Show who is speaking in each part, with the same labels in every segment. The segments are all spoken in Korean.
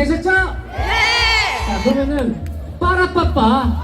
Speaker 1: 준비되셨죠?
Speaker 2: 네!
Speaker 1: 자, 그러면은, 빠라빠빠.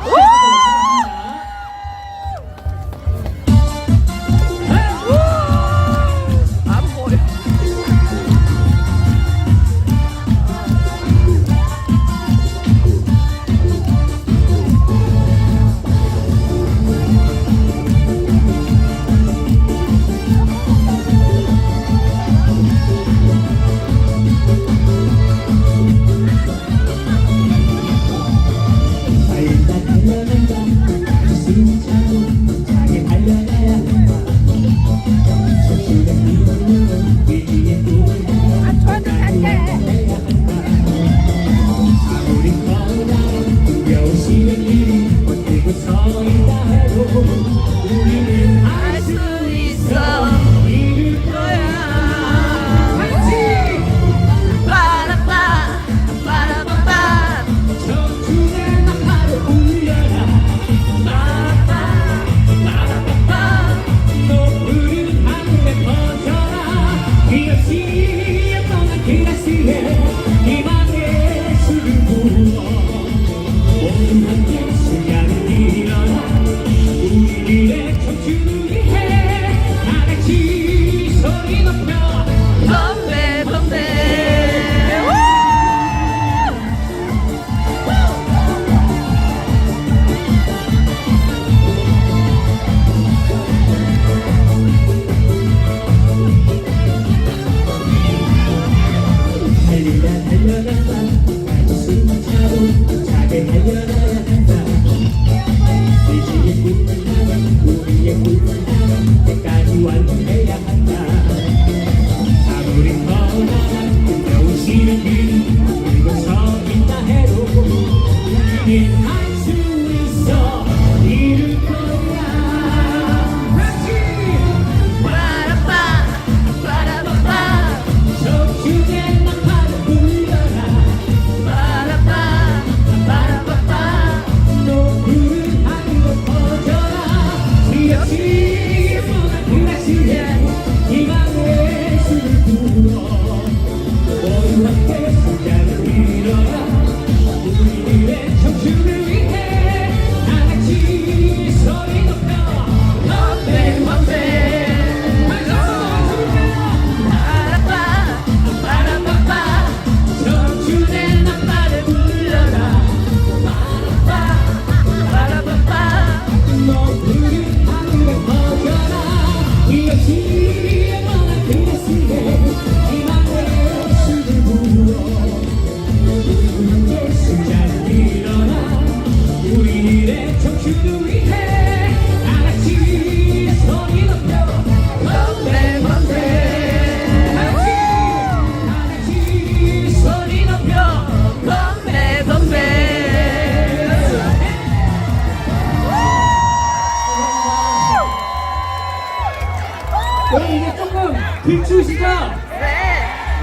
Speaker 1: 들추시죠?
Speaker 2: 네.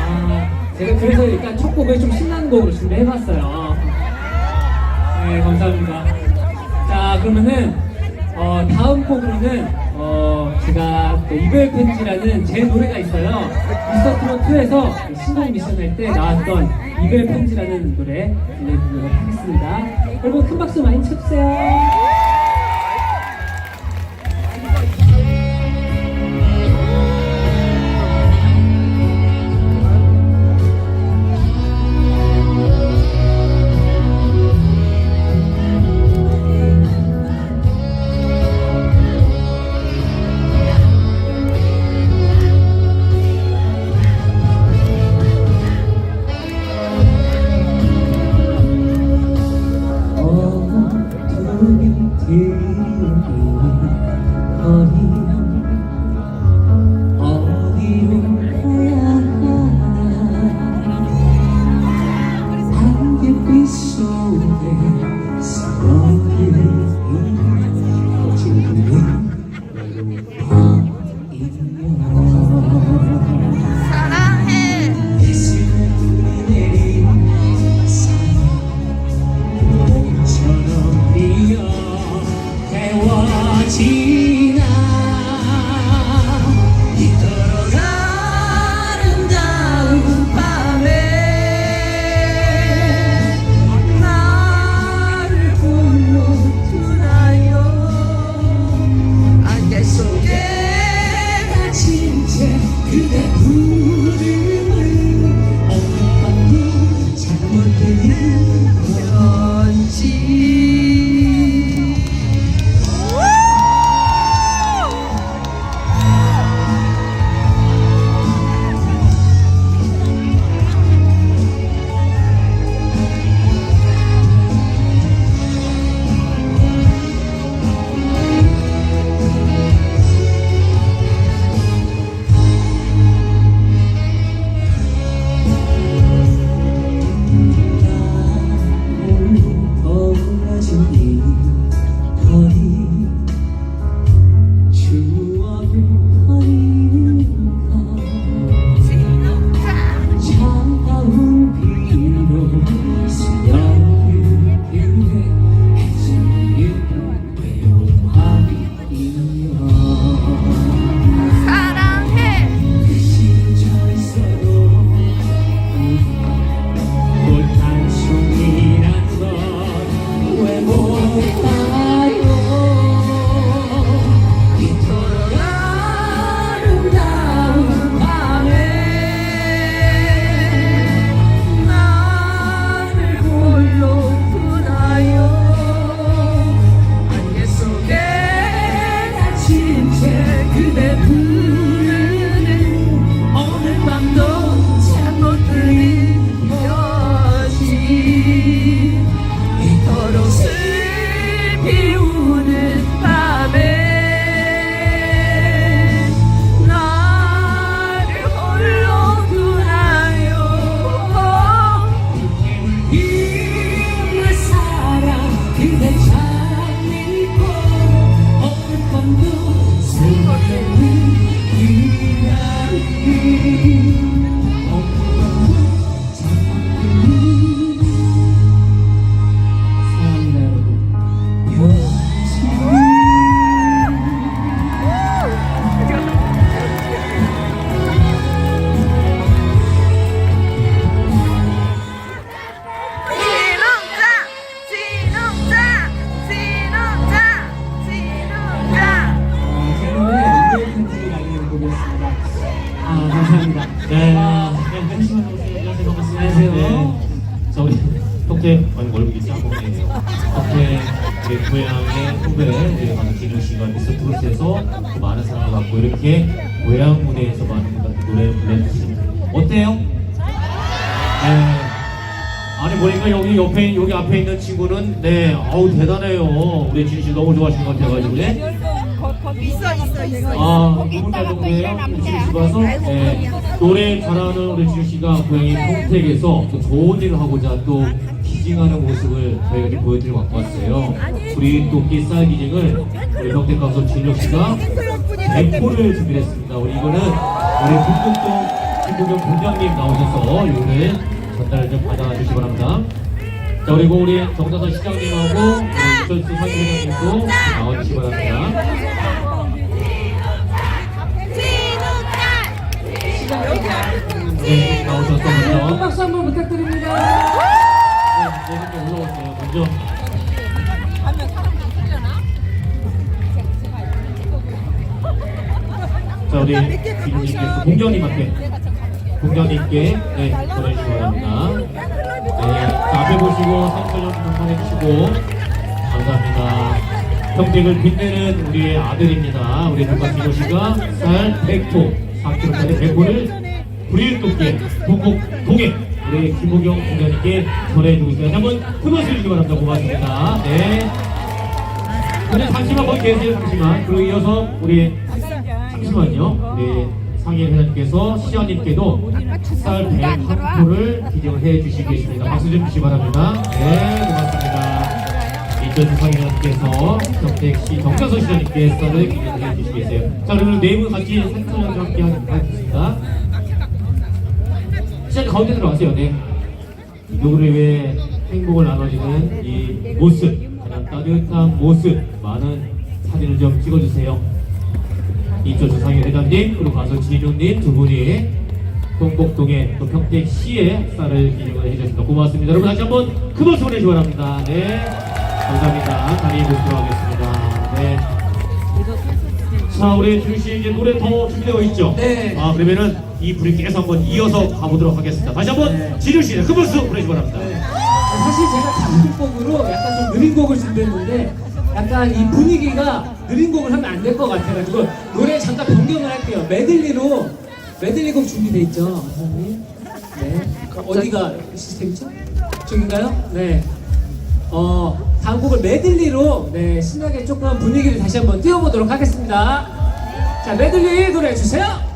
Speaker 1: 아, 제가 그래서 일단 첫 곡을 좀 신나는 곡으로 준비해봤어요. 네, 감사합니다. 자, 그러면은, 어, 다음 곡으로는, 어, 제가 또 이별 편지라는 제 노래가 있어요. 미스터 트롯2에서 신동 미션 할 때 나왔던 이별 편지라는 노래 들려드리도록 하겠습니다. 여러분 큰 박수 많이 쳐주세요.
Speaker 3: ทิ้งตอน 아, 감사합니다. 네. 넘게 일하셔서 안녕하세요. 고맙습니다. 네. 저희 토끼
Speaker 4: 아니 얼굴이 싸고 네. 토끼 제 고향의 후배 네, 박진우 씨가 미스터 트롯에서 많은 사랑을 받고 이렇게 고향 무대에서 많은 분들 노래 불러주시는 어때요? 네. 아니 보니까 여기 옆에 여기 앞에 있는 친구는 네 아우 대단해요 우리 진실 너무 좋아하시는 것 같아가지고 네.
Speaker 5: 있어 있어 있어
Speaker 4: 아, 정도예요? 우리 지우 씨가 와서 네, 노래 잘하는 우리 지우 씨가 고향이 평택에서 또 좋은 일을 하고자 또 기증하는 모습을 저희가 보여드리고 갖고 왔어요. 우리 또 기쌀 기증을 우리 평택 가서 진혁 씨가 100호를 준비했습니다. 우리 이거는 우리 북극동 김부경 본장님 나오셔서 이거를 전달 좀 받아주시기 바랍니다. 자 그리고 우리 정다선 시장님하고 우리 이철수 상임회장님도 나와주시기 바랍니다. 네, 나오셔서
Speaker 2: 네, 큰
Speaker 4: 먼저
Speaker 2: 박수 한번 부탁드립니다.
Speaker 4: 네, 네, 네, 올라오세요. 먼저 자 우리 김님께서 공장님한테 공장님께 네 전해주시기 바랍니다. 네, 자, 앞에 보시고 상처 좀 전해주시고 감사합니다. 평택을 빛내는 우리의 아들입니다. 우리 누가 진호 씨가 쌀 100호, 4kg짜리 100호를 불일돋게 북곡 동해 우리 김호경 공장님께 전해주고 있습니다. 한번 큰 박수 주시기 바랍니다. 고맙습니다. 네. 근데 잠시만 거기 계세요. 잠시만. 그리고 이어서 우리 잠시만요. 우리 상인 회장님께서 시아님께도 쌀 100호를 기증을 해 주시겠습니다. 박수 좀 주시기 바랍니다. 네, 고맙습니다. 이전수 상인회장님께서 경택시 정자서 시장님께 쌀을 기증해 주시겠어요. 자, 그러면 네분 같이 상처를 함께 하겠습니다. 가운데 들어가세요. 네. 누구를 위해 행복을 나눠주는 이 모습, 가장 따뜻한 모습, 많은 사진을 좀 찍어주세요. 이철수 상임회장님, 그리고 가수 진우님 두 분이 동복동에 또 평택시에 쌀을 기증을 해주셨습니다. 고맙습니다. 여러분 다시 한번 큰 박수 보내주시기 바랍니다. 네. 감사합니다. 자리에 모시도록 하겠습니다. 네. 자, 우리 준씨 이제 노래 더 준비되어 있죠?
Speaker 2: 네.
Speaker 4: 아, 그러면은 이 분위 계속 한번 이어서 가보도록 하겠습니다. 다시 한번
Speaker 2: 네.
Speaker 4: 진우 씨, 큰 박수 보내주시기 바랍니다.
Speaker 2: 네. 사실 제가 단곡으로 약간 좀 느린 곡을 준비했는데 약간 이 분위기가 느린 곡을 하면 안 될 것 같아가지고 노래 잠깐 변경을 할게요. 메들리로 메들리 곡 준비돼 있죠, 선생님. 네. 어디가 시스템이죠? 저긴가요? 네. 어, 다음 곡을 메들리로 네, 신나게 조금 분위기를 다시 한번 띄워보도록 하겠습니다. 자, 메들리 노래 주세요.